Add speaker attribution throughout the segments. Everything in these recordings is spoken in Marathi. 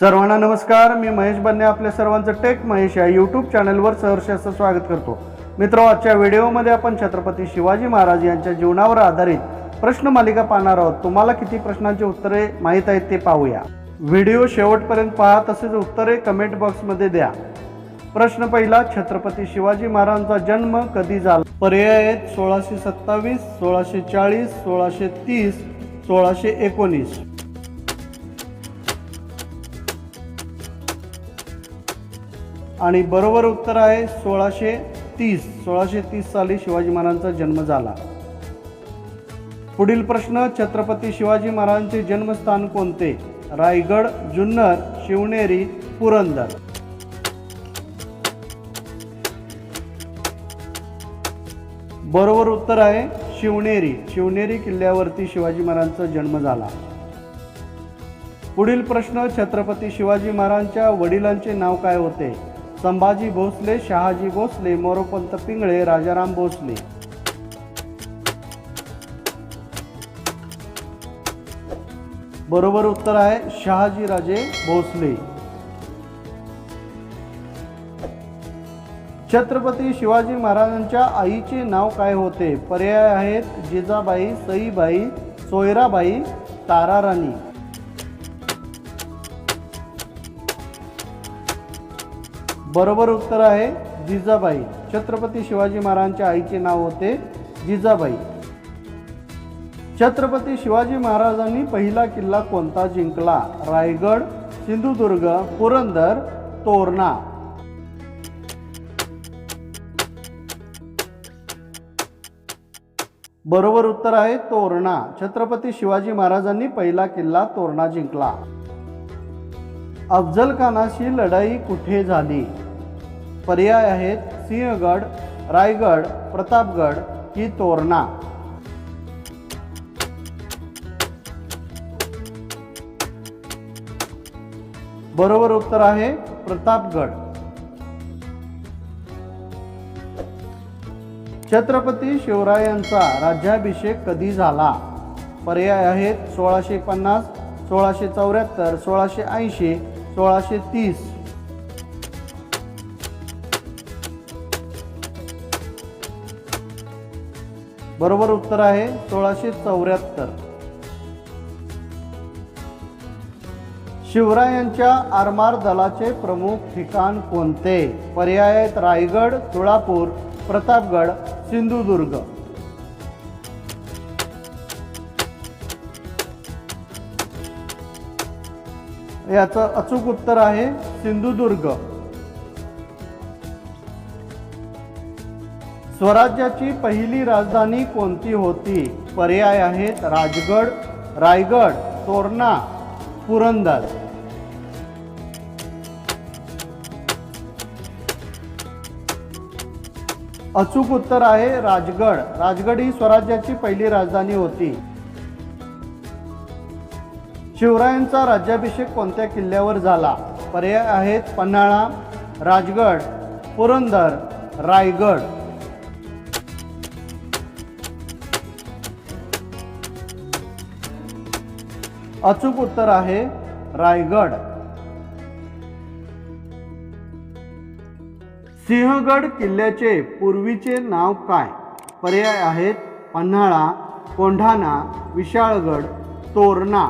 Speaker 1: सर्वांना नमस्कार मी महेश बन्ने आपल्या सर्वांचं टेक महेश या यूट्यूब चॅनलवर सहर्ष असं स्वागत करतो. मित्र आजच्या व्हिडिओमध्ये आपण छत्रपती शिवाजी महाराज यांच्या जीवनावर आधारित प्रश्न मालिका पाहणार आहोत. तुम्हाला किती प्रश्नांची उत्तरे माहीत आहेत ते पाहूया. व्हिडिओ शेवटपर्यंत पहा तसेच उत्तरे कमेंट बॉक्समध्ये द्या. प्रश्न पहिला छत्रपती शिवाजी महाराजांचा जन्म कधी झाला? पर्याय आहेत सोळाशे सत्तावीस सोळाशे चाळीस सोळाशे तीस सोळाशे एकोणीस. आणि बरोबर उत्तर आहे सोळाशे तीस सोळाशे तीस साली शिवाजी महाराजांचा जन्म झाला. पुढील प्रश्न छत्रपती शिवाजी महाराजांचे जन्मस्थान कोणते? रायगड जुन्नर शिवनेरी पुरंदर. बरोबर उत्तर आहे शिवनेरी. शिवनेरी किल्ल्यावरती शिवाजी महाराजांचा जन्म झाला. पुढील प्रश्न छत्रपती शिवाजी महाराजांच्या वडिलांचे नाव काय होते? संभाजी भोसले शहाजी भोसले मोरोपंत पिंगळे राजाराम भोसले. बरोबर उत्तर आहे शहाजी राजे भोसले. छत्रपती शिवाजी महाराजांच्या आईचे नाव काय होते? पर्याय आहेत जिजाबाई सईबाई सोयराबाई ताराराणी. बरोबर उत्तर आहे जिजाबाई. छत्रपती शिवाजी महाराजांच्या आईचे नाव होते जिजाबाई. छत्रपती शिवाजी महाराजांनी पहिला किल्ला कोणता जिंकला? रायगड सिंधुदुर्ग पुरंदर तोरणा. बरोबर उत्तर आहे तोरणा. छत्रपती शिवाजी महाराजांनी पहिला किल्ला तोरणा जिंकला. अफजल खानाशी लढाई कुठे झाली? पर्याय आहेत सिंहगड रायगड प्रतापगड की तोरणा. बरोबर उत्तर आहे प्रतापगड. छत्रपती शिवरायांचा राज्याभिषेक कधी झाला? पर्याय आहेत सोळाशे पन्नास सोळाशे चौऱ्याहत्तर सोळाशे ऐंशी सोळाशे तीस. बरोबर उत्तर आहे सोळाशे चौऱ्याहत्तर. शिवरायांच्या आरमार दलाचे प्रमुख ठिकाण कोणते? पर्याय आहेत रायगड तुळापूर प्रतापगड सिंधुदुर्ग. याचं अचूक उत्तर आहे सिंधुदुर्ग. स्वराज्याची पहिली राजधानी कोणती होती? पर्याय आहेत राजगड रायगड तोरणा पुरंदर. अचूक उत्तर आहे राजगड. राजगड ही स्वराज्याची पहिली राजधानी होती. शिवरायांचा राज्याभिषेक कोणत्या किल्ल्यावर झाला? पर्याय आहेत पन्हाळा राजगड पुरंदर रायगड. अचूक उत्तर आहे रायगड. सिंहगड किल्ल्याचे पूर्वीचे नाव काय? पर्याय आहेत पन्हाळा कोंढाणा विशाळगड तोरणा.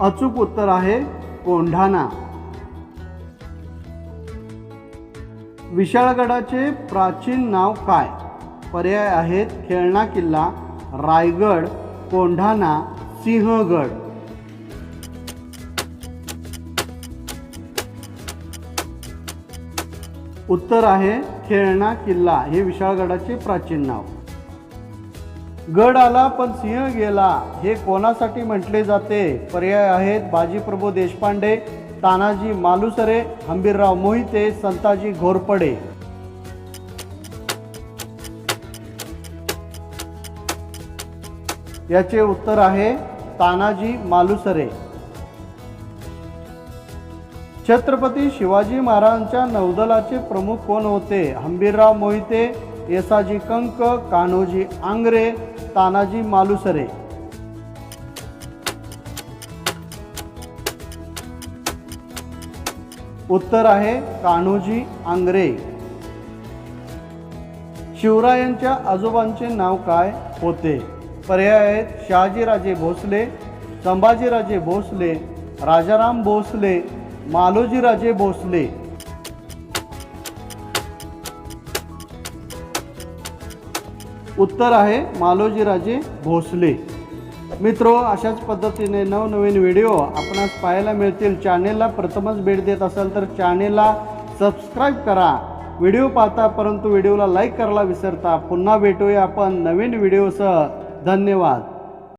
Speaker 1: अचूक उत्तर आहे कोंढाणा. विशाळगडाचे प्राचीन नाव काय? पर्याय आहेत खेळणा किल्ला रायगड कोंढाणा सिंहगड. उत्तर आहे खेळणा किल्ला हे विशाळगडाचे प्राचीन नाव. गड आला पण सिंह गेला हे कोणासाठी म्हटले जाते? पर्याय आहेत बाजीप्रभू देशपांडे तानाजी मालुसरे हंबीरराव मोहिते संताजी घोरपडे. याचे उत्तर आहे तानाजी मालुसरे. छत्रपती शिवाजी महाराजांच्या नौदलाचे प्रमुख कोण होते? हंबीरराव मोहिते येसाजी कंक कान्होजी आंग्रे तानाजी मालुसरे. उत्तर आहे कान्होजी आंग्रे. शिवरायांच्या आजोबांचे नाव काय होते? पर्याय आहेत शहाजीराजे भोसले संभाजीराजे भोसले राजाराम भोसले मालोजीराजे भोसले. उत्तर आहे मालोजीराजे भोसले. मित्रो अशाच पद्धतीने नवनवीन व्हिडिओ आपणास पाहायला मिळतील. चॅनेलला प्रथमच भेट देत असाल तर चॅनेलला सबस्क्राईब करा. व्हिडिओ पाहता परंतु व्हिडिओला लाईक करायला विसरता. पुन्हा भेटूया आपण नवीन व्हिडिओसह. धन्यवाद.